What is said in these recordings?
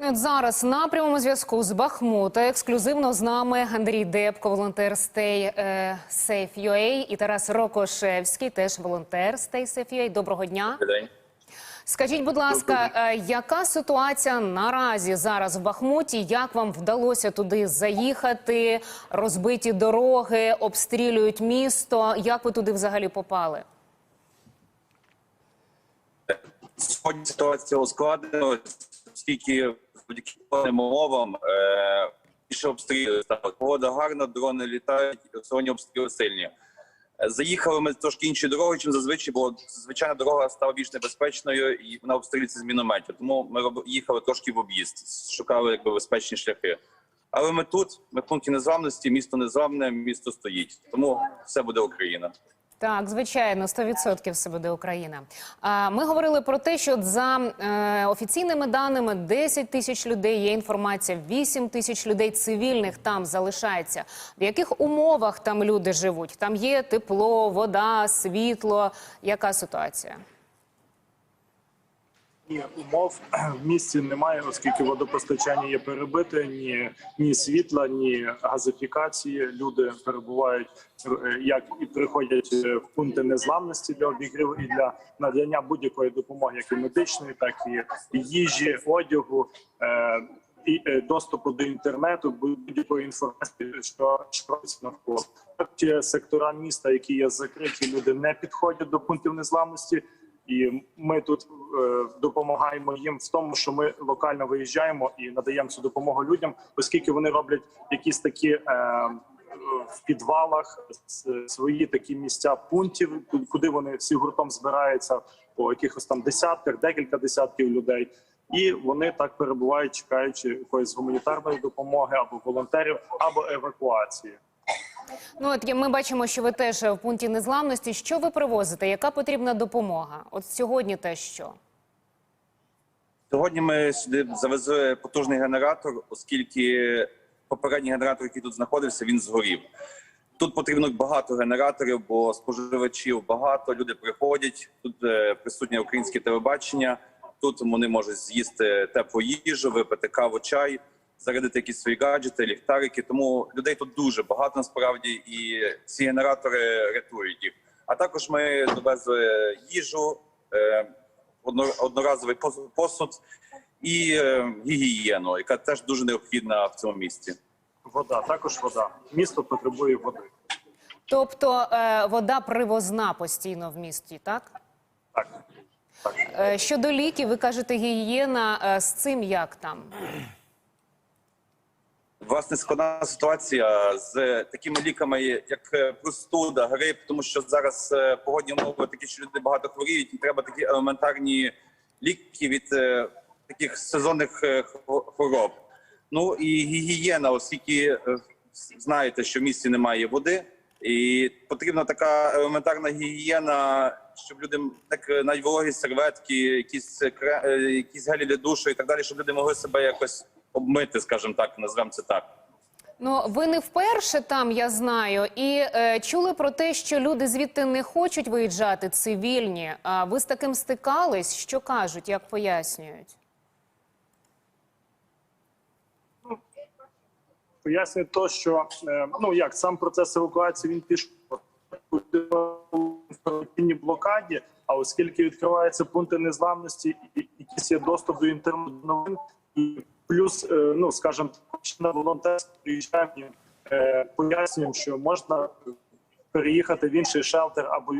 От зараз на прямому зв'язку з Бахмута ексклюзивно з нами Андрій Депко, волонтер Stay е, Safe UA і Тарас Рокошевський, теж волонтер Stay Safe UA. Доброго дня. Добрий день. Скажіть, будь ласка, е, яка ситуація наразі зараз в Бахмуті? Як вам вдалося туди заїхати? Розбиті дороги, обстрілюють місто. Як ви туди взагалі попали? Сьогодні ситуація ускладнена, оскільки певним умовам е, більше обстріли стали. Погода гарна, дрони літають, сьогодні обстріли сильні. Заїхали ми трошки інші дороги, чим зазвичай, бо звичайна дорога стала більш небезпечною і вона обстрілюється з мінометів. Тому ми їхали трошки в об'їзд, шукали якби безпечні шляхи. Але ми тут, ми в пункті незламності, місто незламне, місто стоїть. Тому все буде Україна. Так, звичайно, 100% все буде Україна. Ми говорили про те, що за е, офіційними даними 10 тисяч людей. Є інформація, 8 тисяч людей цивільних там залишається. В яких умовах там люди живуть? Там є тепло, вода, світло. Яка ситуація? Ні, умов в місті немає, оскільки водопостачання є перебите, ні, ні світла, ні газифікації. Люди перебувають е, як і приходять е, в пункти незламності для обігріву і для надання будь-якої допомоги, як і медичної, так і їжі, одягу. Е, і доступу до інтернету, будь-якої інформації, що робиться навколо сектора міста, які є закриті, люди не підходять до пунктів незламності. І ми тут е, допомагаємо їм в тому, що ми локально виїжджаємо і надаємо цю допомогу людям, оскільки вони роблять якісь такі е, в підвалах свої такі місця пунктів, куди вони всі гуртом збираються по якихось там десятках, декілька десятків людей. І вони так перебувають, чекаючи якоїсь гуманітарної допомоги або волонтерів, або евакуації. Ну от ми бачимо, що ви теж в пункті незламності. Що ви привозите? Яка потрібна допомога? От сьогодні те що? Сьогодні ми сюди завезли потужний генератор, оскільки попередній генератор, який тут знаходився, він згорів. Тут потрібно багато генераторів, бо споживачів багато. Люди приходять. Тут е, присутнє українське телебачення. Тут вони можуть з'їсти теплу їжу, випити каву, чай, зарядити якісь свої гаджети, ліхтарики. Тому людей тут дуже багато насправді, і ці генератори рятують їх. А також ми довезли їжу, е, одноразовий посуд і е, гігієну, яка теж дуже необхідна в цьому місті. Вода також вода. Місто потребує води. Тобто е, вода привозна постійно в місті, так? Так. так. Щодо ліків, ви кажете, гігієна з цим як там? Власне, складна ситуація з такими ліками, як е, простуда, грип, тому що зараз е, погодні умови такі, що люди багато хворіють, і треба такі елементарні ліки від е, таких сезонних хвороб. Ну і гігієна, оскільки знаєте, що в місті немає води, і потрібна така елементарна гігієна, щоб люди так навіть вологі серветки, якісь якісь гелі для душу і так далі, щоб люди могли себе якось обмити, скажімо так, назвемо це так. Ну ви не вперше там, я знаю, і е, чули про те, що люди звідти не хочуть виїжджати цивільні. А ви з таким стикались? Що кажуть, як пояснюють? Пояснює то, що е, ну як сам процес евакуації він пішов в інформаційній блокаді. А оскільки відкриваються пункти незламності, і якийсь є доступ до інтернету новин, і плюс, е, ну скажімо, на волонтерство приїжджаємо, е, пояснюємо, що можна переїхати в інший шелтер або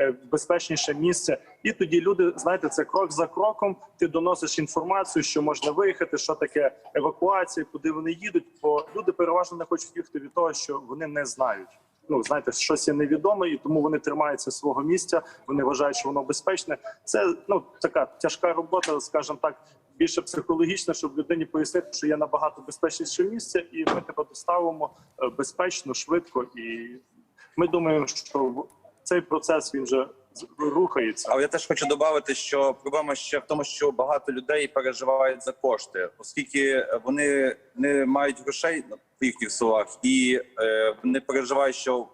е, безпечніше місце. І тоді люди, знаєте, це крок за кроком. Ти доносиш інформацію, що можна виїхати, що таке евакуація, куди вони їдуть. Бо люди переважно не хочуть їхати від того, що вони не знають. Ну знаєте, щось є невідоме, і тому вони тримаються свого місця. Вони вважають, що воно безпечне. Це ну така тяжка робота, скажімо так. Більше психологічно, щоб людині пояснити, що є набагато безпечніше місце, і ми тебе доставимо е, безпечно, швидко і ми думаємо, що цей процес він вже рухається. Але я теж хочу додати, що проблема ще в тому, що багато людей переживають за кошти, оскільки вони не мають грошей в їхніх селах, і е, вони переживають, що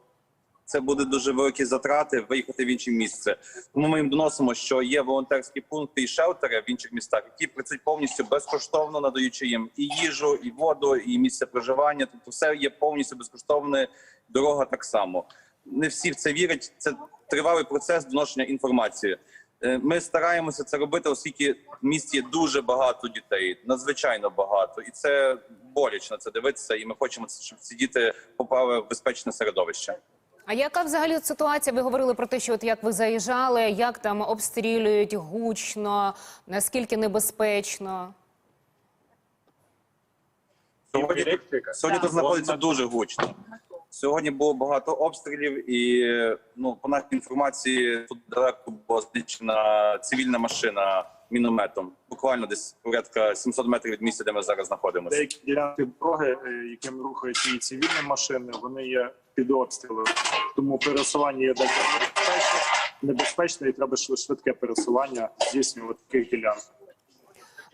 Це буде дуже великі затрати виїхати в інше місце. Тому ми їм доносимо, що є волонтерські пункти і шелтери в інших містах, які працюють повністю безкоштовно, надаючи їм і їжу, і воду, і місце проживання. Тобто, все є повністю безкоштовне. Дорога так само. Не всі в це вірять. Це тривалий процес доношення інформації. Е, Ми стараємося це робити, оскільки в місті є дуже багато дітей, надзвичайно багато, і це боляче на це дивитися. І ми хочемо, щоб ці діти попали в безпечне середовище. А яка взагалі ситуація? Ви говорили про те, що от як ви заїжджали, як там обстрілюють гучно, наскільки небезпечно? Сьогодні, сьогодні тут знаходиться дуже гучно. Сьогодні було багато обстрілів, і ну по нашій інформації тут далеко була знищена цивільна машина мінометом. Буквально десь порядка 700 метрів від місця, де ми зараз знаходимося. Деякі ділянки дороги, е, якими рухаються і цивільні машини, вони є під обстрілом. Тому пересування є далі небезпечне, і треба швид- швидке пересування здійснювати таких ділянок.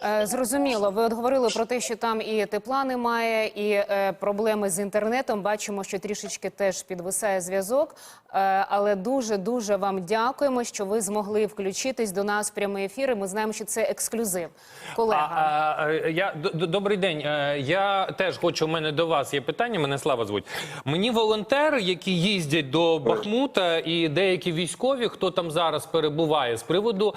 Е, Зрозуміло, ви от говорили про те, що там і тепла немає, і е, проблеми з інтернетом. Бачимо, що трішечки теж підвисає зв'язок. Е, але дуже дуже вам дякуємо, що ви змогли включитись до нас в прямий ефір. Ми знаємо, що це ексклюзив. Колега. Я д- добрий день. Я теж хочу. У мене до вас є питання. Мене слава звуть. Мені волонтери, які їздять до Бахмута, і деякі військові, хто там зараз перебуває, з приводу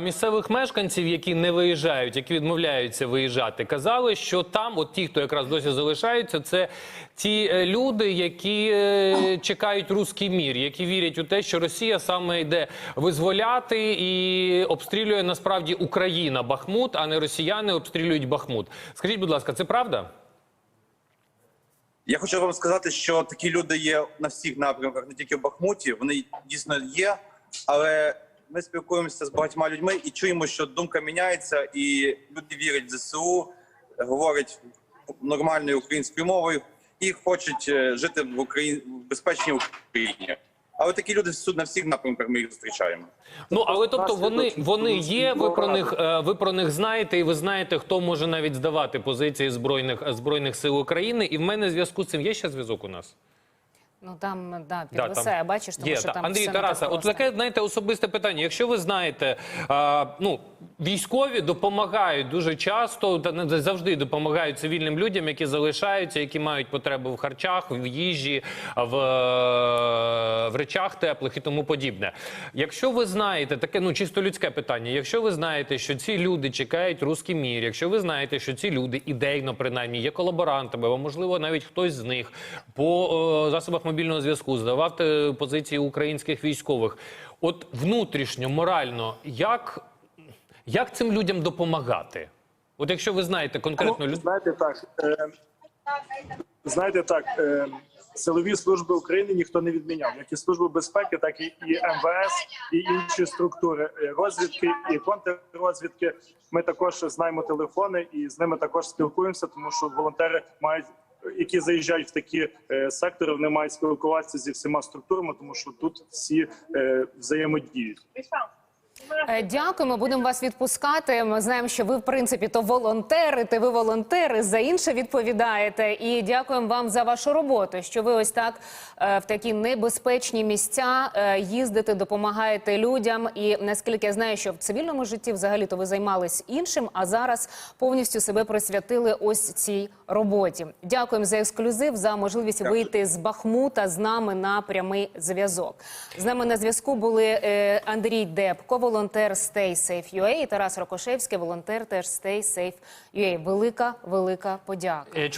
місцевих мешканців, які не виїжджають, які відмовляються виїжджати, казали, що там, от ті, хто якраз досі залишаються, це ті е, люди, які е, чекають руський мір, які вірять у те, що Росія саме йде визволяти і обстрілює насправді Україна Бахмут, а не росіяни обстрілюють Бахмут. Скажіть, будь ласка, це правда? Я хочу вам сказати, що такі люди є на всіх напрямках, не тільки в Бахмуті. Вони дійсно є, але ми спілкуємося з багатьма людьми і чуємо, що думка міняється, і люди вірять в ЗСУ, говорять нормальною українською мовою і хочуть е, жити в Україні в безпечній Україні. Але такі люди на всіх напрямках ми їх зустрічаємо. Ну але тобто вони вони є. Ви про них е, ви про них знаєте, і ви знаєте, хто може навіть здавати позиції збройних збройних сил України. І в мене зв'язку з цим є ще зв'язок у нас. Ну там да, Да, підвисає, бачиш, тому Є, що та. там Андрій все Тараса, от таке знаєте особисте питання. Якщо ви знаєте, а, ну військові допомагають дуже часто, та завжди допомагають цивільним людям, які залишаються, які мають потребу в харчах, в їжі, в, в речах теплих і тому подібне. Якщо ви знаєте таке, ну чисто людське питання. Якщо ви знаєте, що ці люди чекають руський мір, якщо ви знаєте, що ці люди ідейно принаймні є колаборантами, або можливо навіть хтось з них по е, засобах мобільного зв'язку здавав позиції українських військових. От внутрішньо, морально, як, як цим людям допомагати? От якщо ви знаєте конкретно Ну, людей. знаєте так, е, знаєте так, е, силові служби України ніхто не відміняв, як і служби безпеки, так і, і МВС, і інші структури е, розвідки і контррозвідки. Ми також знаємо телефони і з ними також спілкуємося, тому що волонтери мають. Які заїжджають в такі е, сектори, вони мають спілкуватися зі всіма структурами, тому що тут всі е, взаємодіють. Е, Дякуємо, будемо вас відпускати. Ми знаємо, що ви в принципі то волонтерите. Ви волонтери за інше відповідаєте. І дякуємо вам за вашу роботу. Що ви ось так е, в такі небезпечні місця е, їздите, допомагаєте людям. І наскільки я знаю, що в цивільному житті взагалі то ви займались іншим, а зараз повністю себе присвятили ось цій роботі. Дякуємо за ексклюзив, за можливість Дякую. вийти з Бахмута з нами на прямий зв'язок. З нами на зв'язку були Андрій Депко, волонтер Stay Safe UA і Тарас Рокошевський, волонтер теж Stay Safe UA. Велика, велика подяка. Е, Чому